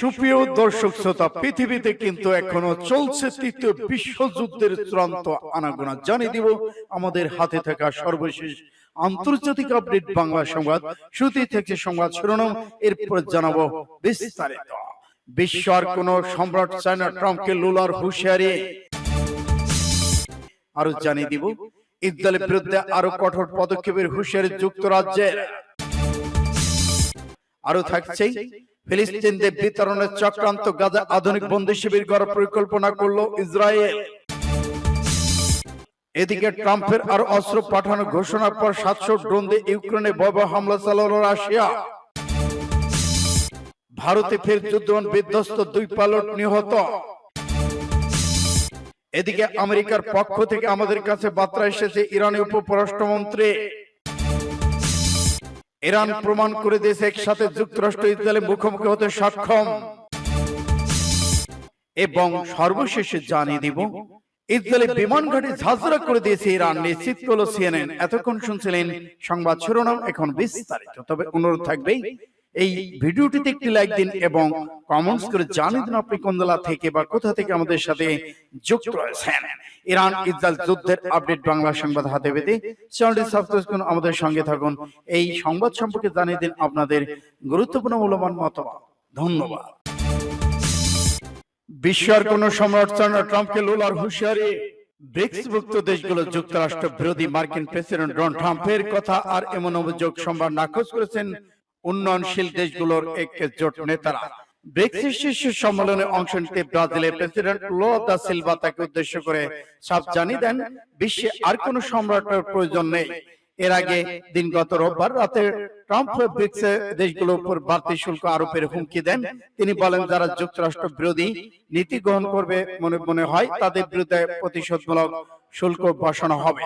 সুপ্রিয় দর্শক শ্রোতা, পৃথিবীতে কিন্তু এখনও চলছে তৃতীয় বিশ্বযুদ্ধের চূড়ান্ত আনাগোনা। জানিয়ে দিব, আমাদের হাতে থাকা সর্বশেষ আন্তর্জাতিক আপডেট বাংলা সংবাদ। শ্রুতি থেকে সংবাদ শিরোনাম, এরপর জানাব বিস্তারিত। বিশ্ব আর কোন সম্রাট চায়না ট্রাম্পকে লুলার হুঁশিয়ারি। আরও জানিয়ে দিব, ইসরায়েলের বিরুদ্ধে আরও কঠোর পদক্ষেপের হুঁশিয়ারি যুক্তরাজ্যের। আরও থাকছে ফিলিস্তিনদের বিতরণের চক্রান্ত গাজা আধুনিক বন্দী শিবির করার পরিকল্পনা করল ইসরায়েল। এদিকে ট্রাম্পের আরও অস্ত্র পাঠানোর ঘোষণার পর সাতশো ড্রোন দিয়ে ইউক্রেনে ভয়াবহ হামলা চালালো রাশিয়া। ভারতে ফের যুদ্ধ বিধ্বস্ত দুই পাইলট নিহত। এদিকে আমেরিকার পক্ষ থেকে আমাদের কাছে বার্তা এসেছে ইরানের উপপরাষ্ট্রমন্ত্রী। ইরান প্রমাণ করে দিয়েছে একসাথে যুক্তরাষ্ট্র ইসরায়েলের মুখোমুখি হতে সক্ষম। এবং সর্বশেষে জানিয়ে দিব ইসরায়েলের বিমান ঘাঁটি ঝাঁঝরা করে দিয়েছে ইরান। নিশ্চিত করল সিএনএন। এতক্ষণ শুনছিলেন সংবাদ শিরোনাম। এখন বিস্তারিত। তবে অনুরোধ থাকবে এই ভিডিওটিতে একটি লাইক দিন এবং কমেন্টস করে জানিয়ে দিন আপনি কোন জেলা থেকে বা কোথা থেকে আমাদের সাথে যুক্ত রয়েছেন। ইরান ইসরায়েল যুদ্ধের আপডেট বাংলা সংবাদ হাতে পেতে চ্যানেলটি সাবস্ক্রাইব করুন, আমাদের সঙ্গে থাকুন। এই সংবাদ সম্পর্কে জানিয়ে দিন আপনাদের গুরুত্বপূর্ণ মূল্যবান মতামত। ধন্যবাদ। বিশ্বের কোন সম্রাট চায়না ট্রাম্পকে লোলার হুঁশিয়ারি। ব্রিক্সভুক্ত দেশগুলো যুক্তরাষ্ট্র বিরোধী মার্কিন প্রেসিডেন্ট ডোনাল্ড ট্রাম্পের কথা আর এমন অভিযোগ সোমবার নাকচ করেছেন উন্নয়নশীল দেশগুলোর জোট নেতারা। শীর্ষ সম্মেলনে অংশ নিতে ব্রাজিলের প্রেসিডেন্ট লো দা সিলভা তাকে উদ্দেশ্য করে জানিয়ে দেন বিশ্বে আর কোন সম্রাটের প্রয়োজন নেই। এর আগে দিন গত রোববার রাতে ট্রাম্প ব্রিক্স দেশগুলোর উপর বাড়তি শুল্ক আরোপের হুমকি দেন। তিনি বলেন যারা যুক্তরাষ্ট্র বিরোধী নীতি গ্রহণ করবে মনে মনে হয় তাদের বিরুদ্ধে প্রতিশোধমূলক শুল্ক বসানো হবে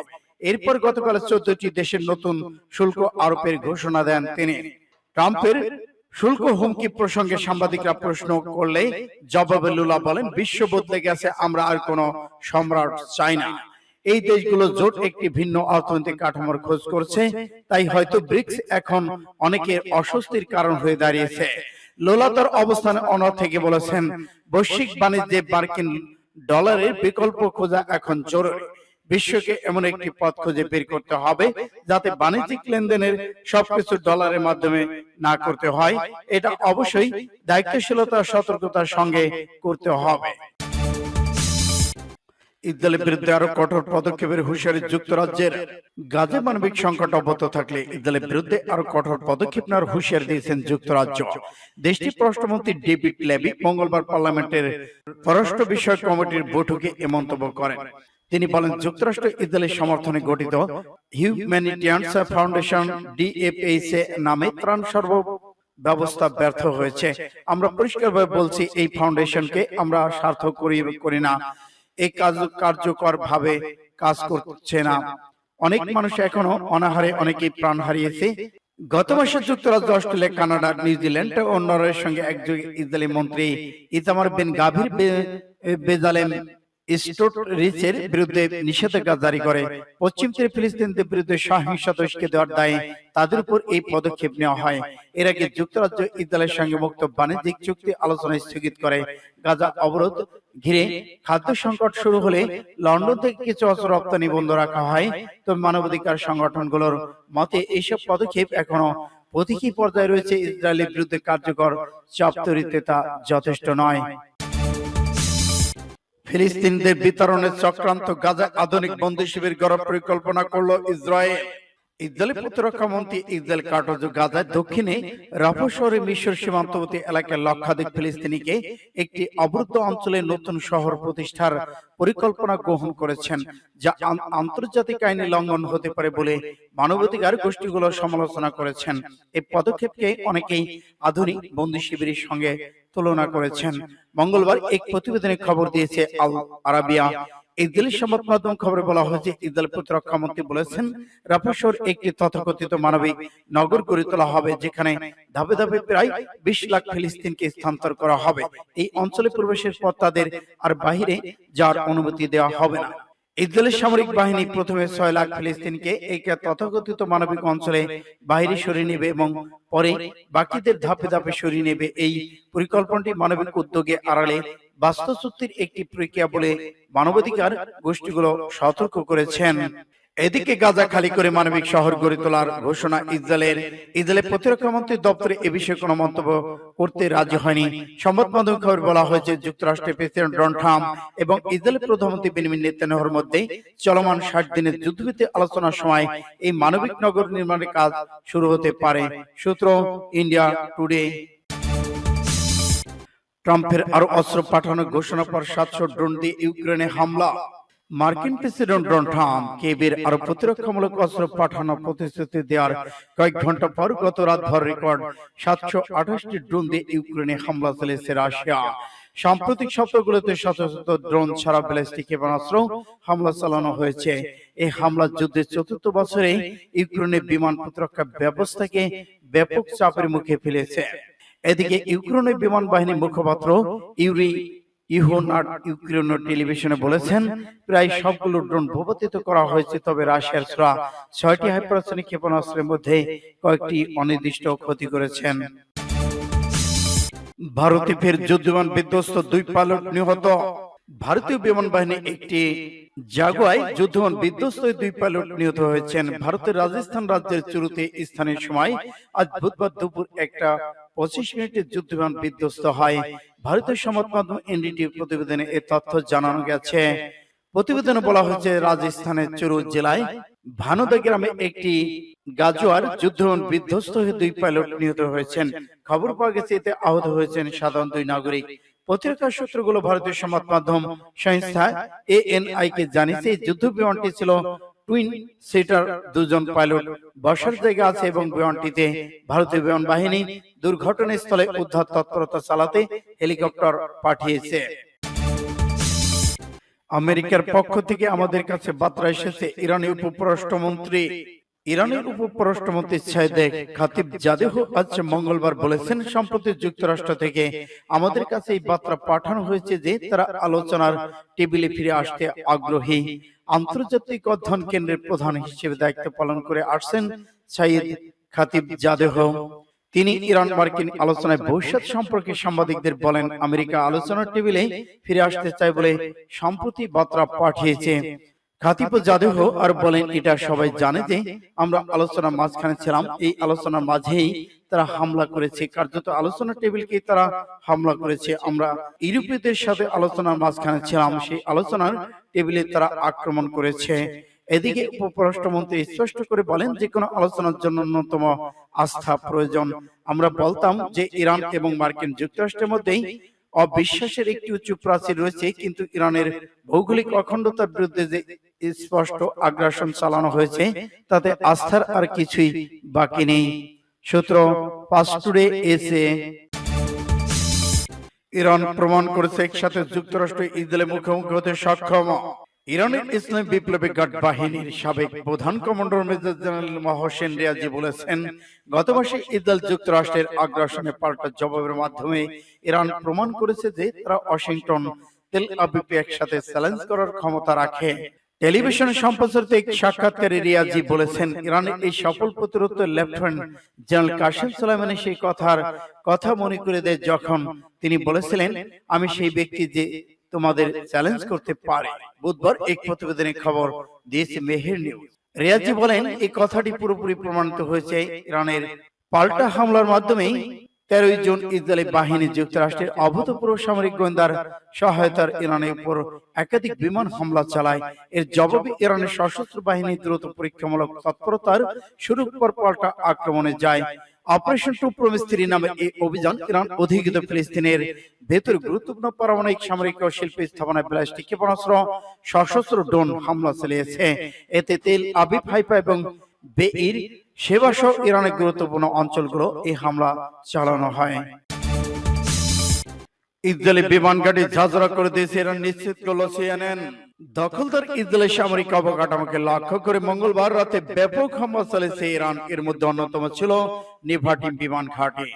এরপর গতকাল চোদ্দটি দেশের নতুন শুল্ক আরোপের ঘোষণা দেন তিনি ট্রাম্পের শুল্ক হুমকি প্রসঙ্গে সাংবাদিকরা প্রশ্ন করলে জবাবে লুলা বলেন বিশ্ব বদলে গেছে আমরা আর কোন সম্রাট চাই না। এই দেশগুলো জোট একটি ভিন্ন অর্থনৈতিক কাঠামোর খোঁজ করছে তাই হয়তো ব্রিক্স এখন অনেকের অস্বস্তির কারণ হয়ে দাঁড়িয়েছে। লোলা তার অবস্থানে অনর থেকে বলেছেন বৈশ্বিক বাণিজ্যে মার্কিন ডলারের বিকল্প খোঁজা এখন জরুরি। বিশ্বকে এমন একটি পথ খুঁজে বের করতে হবে যাতে বাণিজ্যিক লেনদেনের সবকিছু ডলারের মাধ্যমে না করতে হয়। এটা অবশ্যই দায়িত্বশীলতা সতর্কতার সঙ্গে করতে হবে। ইসরায়েলের বিরুদ্ধে আরও কঠোর পদক্ষেপের হুঁশিয়ারি যুক্তরাজ্যের গাজে মানবিক সংকট অব্যাহত থাকলে ইসরায়েলের বিরুদ্ধে আরও কঠোর পদক্ষেপ নেওয়ার হুঁশিয়ারি দিয়েছেন যুক্তরাজ্য। দেশটির পররাষ্ট্রমন্ত্রী ডেভিড লেবি মঙ্গলবার পার্লামেন্টের পররাষ্ট্র বিষয়ক কমিটির বৈঠকে এ মন্তব্য করেন। তিনি বলেন যুক্তরাষ্ট্র ইসরায়েলের সমর্থনে গঠিত হিউম্যানিটিয়ানস ফাউন্ডেশন ডিএফএইচ নামে ত্রাণ সর্ব ব্যবস্থা ব্যর্থ হয়েছে। আমরা পরিষ্কারভাবে বলছি এই ফাউন্ডেশনকে আমরা স্বার্থ করি করি না। এই কাজ কার্যকর ভাবে কাজ করছে না। অনেক মানুষ এখনও অনাহারে অনেকেই প্রাণ হারিয়েছে। গত মাসে যুক্তরাজ্য অস্ট্রেলিয়া কানাডা নিউজিল্যান্ড ও নরওয়ের সঙ্গে একযোগে ইসরায়েলি মন্ত্রী ইতামার বিন গাভীর বেজালেম স্টোট রিচের বিরুদ্ধে নিষেধাজ্ঞা জারি করে। পশ্চিম তীরে ফিলিস্তিনদের বিরুদ্ধে সহিংসতা উস্কে দেওয়ার দায়ে তাদের উপর এই পদক্ষেপ নেওয়া হয়। এর আগে যুক্তরাজ্য ইসরায়েলের সঙ্গে মুক্ত বাণিজ্যিক চুক্তি আলোচনা স্থগিত করে। গাজা অবরোধ ঘিরে খাদ্য সংকট শুরু হলে লন্ডন থেকে কিছু অস্ত্র রপ্তানি বন্ধ রাখা হয়। তবে মানবাধিকার সংগঠনগুলোর মতে এইসব পদক্ষেপ এখনও প্রতীকী পর্যায়ে রয়েছে। ইসরায়েলের বিরুদ্ধে কার্যকর চাপ তৈরিতে তা যথেষ্ট নয়। ফিলিস্তিনদের বিতরণের চক্রান্ত গাজা আধুনিক বন্দী শিবির গড়ার পরিকল্পনা করল ইসরায়েল। ইসরায়েলের প্রতিরক্ষা মন্ত্রী ইসরায়েল কার্টজ গাজায় দক্ষিণে রাফা শহরে মিশর সীমান্তবর্তী এলাকায় লক্ষাধিক ফিলিস্তিনিকে একটি অবরুদ্ধ অঞ্চলে নতুন শহর প্রতিষ্ঠার পরিকল্পনা গ্রহণ করেছেন, যা আন্তর্জাতিক আইনে লঙ্ঘন হতে পারে বলে মানবাধিকার গোষ্ঠীগুলো সমালোচনা করেছেন। এই পদক্ষেপকে অনেকেই আধুনিক বন্দী শিবিরের সঙ্গে তুলনা করেছেন। মঙ্গলবার এক প্রতিবেদনে খবর দিয়েছে আল আরাবিয়া ইসরায়েলি সংবাদ মাধ্যম খবরে বলা হয়েছে ইসরায়েল প্রতিরক্ষা মন্ত্রী বলেছেন রাফাশোর একটি তথাকথিত মানবিক নগর গড়ে তোলা হবে যেখানে ধাপে ধাপে প্রায় বিশ লাখ ফিলিস্তিনকে স্থানান্তর করা হবে। এই অঞ্চলে প্রবেশের পর তাদের আর বাহিরে যাওয়ার অনুমতি দেওয়া হবে না। ইসরায়েলের সামরিক বাহিনী প্রথমে ছয় লাখ ফিলিস্তিনকে এই তথাকথিত মানবিক অঞ্চলে বাইরে সরিয়ে নেবে এবং পরে বাকিদের ধাপে ধাপে সরিয়ে নেবে এই পরিকল্পনাটি মানবিক উদ্যোগে। আড়ালে বাস্তুচ্যুতির একটি প্রক্রিয়া বলে মানবাধিকার গোষ্ঠীগুলো সতর্ক করেছেন। এদিকে গাজা খালি করে মানবিক শহর গড়ে তোলার ঘোষণা ইসরায়েলের। ইসরায়েলের প্রতিরক্ষা মন্ত্রী দপ্তরে এ বিষয়ে কোনো মন্তব্য করতে রাজি হয়নি। সংবাদ মাধ্যম খবর বলা হয়েছে, যুক্তরাষ্ট্রের প্রেসিডেন্ট ডোনাল্ড ট্রাম্প এবং ইসরায়েলের প্রধানমন্ত্রী বেনিমিন নেতানিয়াহুর মধ্যে চলমান ষাট দিনের যুদ্ধভিত্তিক আলোচনার সময় এই মানবিক নগর নির্মাণের কাজ শুরু হতে পারে। সূত্র, ইন্ডিয়া টুডে ট্রাম্পের আরও অস্ত্র পাঠানোর ঘোষণা পর সাতশো ড্রোন দিয়ে ইউক্রেনে হামলা। মার্কিন প্রেসিডেন্ট ডোনাল্ড ট্রাম্প কেবির আরও প্রতিরক্ষামূলক অস্ত্র পাঠানোর প্রতিশ্রুতি দেওয়ার কয়েক ঘণ্টা পর গত রাত ভর রেকর্ড সাতশো আঠাশটি ড্রোন দিয়ে ইউক্রেনে হামলা চালিয়েছে রাশিয়া। সাম্প্রতিক সপ্তাহগুলোতে শত শত ড্রোন ছাড়া ব্যালিস্টিক ক্ষেপণাস্ত্র হামলা চালানো হয়েছে। এই হামলা যুদ্ধের চতুর্থ বছরে ইউক্রেনের বিমান প্রতিরক্ষা ব্যবস্থাকে ব্যাপক চাপের মুখে ফেলেছে এদিকে ইউক্রেনের বিমান বাহিনী মুখপাত্র ইউরি ইহোনাট ইউক্রেনীয় টেলিভিশনে বলেছেন প্রায় সবগুলো ড্রোন ভূপাতিত করা হয়েছে তবে রাশিয়ার ছোড়া ছয়টি হাইপারসনিক ক্ষেপণাস্ত্রের মধ্যে কয়েকটি অনির্দিষ্ট ক্ষতি করেছেন। ভারতে ফের যুদ্ধবিমান বিধ্বস্ত দুই পাইলট নিহত। ভারতীয় বিমান বাহিনী একটি জাগুয়ায় যুদ্ধবিমান বিধ্বস্ত দুই পাইলট নিহত হয়েছেন। ভারতের রাজস্থান রাজ্যের চুরুতে স্থানীয় সময় আজ বুধবার দুপুর একটা পঁচিশ মিনিটে যুদ্ধবিমান বিধ্বস্ত হয়। ভারতীয় সংবাদ মাধ্যম এনডিটি প্রতিবেদনে এ তথ্য জানানো গেছে। প্রতিবেদনে বলা হয়েছে, রাজস্থানের চুরু জেলায় ভানুদা গ্রামে একটি গাজোয়ার যুদ্ধ বিধ্বস্ত হয়ে দুই পাইলট নিহত হয়েছেন। খবর পাওয়া গেছে, এতে আহত হয়েছেন সাধারণ দুই নাগরিক। প্রতিরক্ষা সূত্রগুলো ভারতীয় সংবাদ মাধ্যম সংস্থা এএনআই কে জানিয়েছে যুদ্ধ বিমানটি ছিল টুইন, সিটার দুজন পাইলট বসার জায়গা আছে এবং বিমানটিতে ভারতীয় বিমান বাহিনী দুর্ঘটনাস্থলে উদ্ধার তৎপরতা চালাতে হেলিকপ্টার পাঠিয়েছে। আমেরিকার পক্ষ থেকে আমাদের কাছে বার্তা এসেছে, ইরানি উপপরাষ্ট্রমন্ত্রী ইরানের উপপরাষ্ট্রমন্ত্রী সাইদেক খাতিব জাদেহ আজ মঙ্গলবার বলেছেন সম্প্রতি যুক্তরাষ্ট্র থেকে আমাদের কাছে এই বার্তা পাঠানো হয়েছে যে তারা আলোচনার টেবিলে ফিরে আসতে আগ্রহী আন্তর্জাতিক অধ্যয়ন কেন্দ্রের প্রধান হিসেবে দায়িত্ব পালন করে আসছেন সাইদ খাতিব জাদেহ। তিনি ইরান মার্কিন আলোচনায় ভবিষ্যৎ সম্পর্কে সাংবাদিকদের বলেন আমেরিকা আলোচনার টেবিলে ফিরে আসতে চায় বলে সম্প্রতি বার্তা পাঠিয়েছে। খাতিব জাদেহ আর বলেন এটা সবাই জানে যে আমরা আলোচনার মাঝখানে ছিলাম। এই আলোচনার মাঝেই তারা হামলা করেছে। কার্যত আলোচনার টেবিলকে তারা হামলা করেছে। আমরা ইউরোপীয়দের সাথে আলোচনার মাঝখানে ছিলাম। সেই আলোচনার টেবিলে তারা আক্রমণ করেছে। এদিকে উপপরাষ্ট্রমন্ত্রী স্পষ্ট করে বলেন যে কোনো আলোচনার জন্য ন্যূনতম আস্থা প্রয়োজন। আমরা বলতাম যে ইরান এবং মার্কিন যুক্তরাষ্ট্রের মধ্যেই অবিশ্বাসের একটি উচ্চ প্রাচীর রয়েছে কিন্তু ইরানের ভৌগোলিক অখণ্ডতার বিরুদ্ধে যে স্পষ্ট আগ্রাসন চালানো হয়েছে তাতে আস্থার আর কিছুই বাকি নেই। সূত্র পাস্টুরে এসে ইরান প্রমাণ করেছে একসাথে যুক্তরাষ্ট্র ইসরায়েলের মুখোমুখি হতে সক্ষম। ইরানের ইসলামী বিপ্লবী গার্ড বাহিনীর সাবেক প্রধান commander major general Mohsen Rezaei বলেছেন গত মাসে ইসরায়েল যুক্তরাষ্ট্রের আগ্রাসনে পাল্টা জবাবের মাধ্যমে ইরান প্রমাণ করেছে যে তারা ওয়াশিংটন তেল আবিবকে একসাথে চ্যালেঞ্জ করার ক্ষমতা রাখে টেলিভিশন সম্প্রচারিত এক সাক্ষাৎকারে রিয়াজি বলেছেন ইরানের এই সফল প্রতিরোধ লেফটেন্যান্ট জেনারেল কাসিম সুলাইমানি সেই কথার কথা মনে করে দেয় যখন তিনি বলেছিলেন আমি সেই ব্যক্তি যে তোমাদের চ্যালেঞ্জ করতে পারে। বুধবার এক প্রতিবেদনে খবর দিয়েছে মেহের নিউজ রিয়াজি বলেন এই কথাটি পুরোপুরি প্রমাণিত হয়েছে ইরানের পাল্টা হামলার মাধ্যমেই তেরোই জুন ইসরায়েলি বাহিনী যুক্তরাষ্ট্রের অভূতপূর্ব সামরিক গোয়েন্দার সহায়তার ইরানের উপর একাধিক বিমান হামলা চালায়। এর জবাবে ইরানের সশস্ত্র বাহিনী দ্রুত পরীক্ষামূলক তৎপরতার শুরু পর পাল্টা আক্রমণে যায়। অপারেশন টু প্রমিস্ত্রি নামে এই অভিযান ইরান অধিকৃত ফিলিস্তিনের ভেতর গুরুত্বপূর্ণ পারমাণবিক সামরিক ও শিল্প স্থাপনায় প্লাস্টিক ক্ষেপণাস্ত্র, সশস্ত্র ড্রোন হামলা চালিয়েছে। এতে তেল আবিব হাইফা এবং বেইর সেবা সহ ইরানের গুরুত্বপূর্ণ অঞ্চলগুলো এই হামলা চালানো হয়। ইসরায়েলি বিমান ঘাঁটি ঝাঁঝরা করে দিয়েছে ইরান, নিশ্চিত করল সিএনএন। দখলদার ইসরায়েলি সামরিক অবকাঠামোকে লক্ষ্য করে মঙ্গলবার রাতে ব্যাপক হামলা চালিয়েছে ইরান। এর মধ্যে অন্যতম ছিল নিভাটি বিমান ঘাঁটি।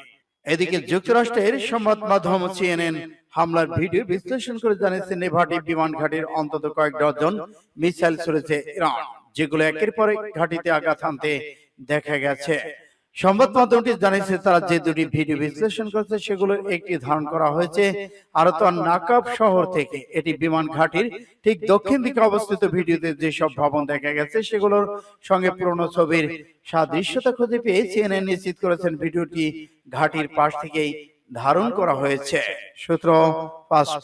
এদিকে যুক্তরাষ্ট্রের সংবাদ মাধ্যম সিএনএন হামলার ভিডিও বিশ্লেষণ করে জানিয়েছে নেভাটি বিমান ঘাটির অন্তত কয়েক ডজন মিসাইল ছড়েছে ইরান, যেগুলো একের পর এক ঘাটিতে আঘাত হানতে দেখা গেছে। সংবাদ মাধ্যমটি জানিয়েছে তারা যে দুটি ভিডিও বিশ্লেষণ করেছে সেগুলোর একটি ধারণ করা হয়েছে। আরতার নাকাব শহর থেকে এটি বিমান ঘাটির ঠিক দক্ষিণ দিকে অবস্থিত ভিডিওতে যেসব ভবন দেখা গেছে সেগুলোর সঙ্গে পুরনো ছবির সাদৃশ্যতা খুঁজে পেয়ে সিএনএন নিশ্চিত করেছেন ভিডিওটি ঘাটির পাশ থেকেই ধারণ করা হয়েছে। সূত্র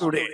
টুডে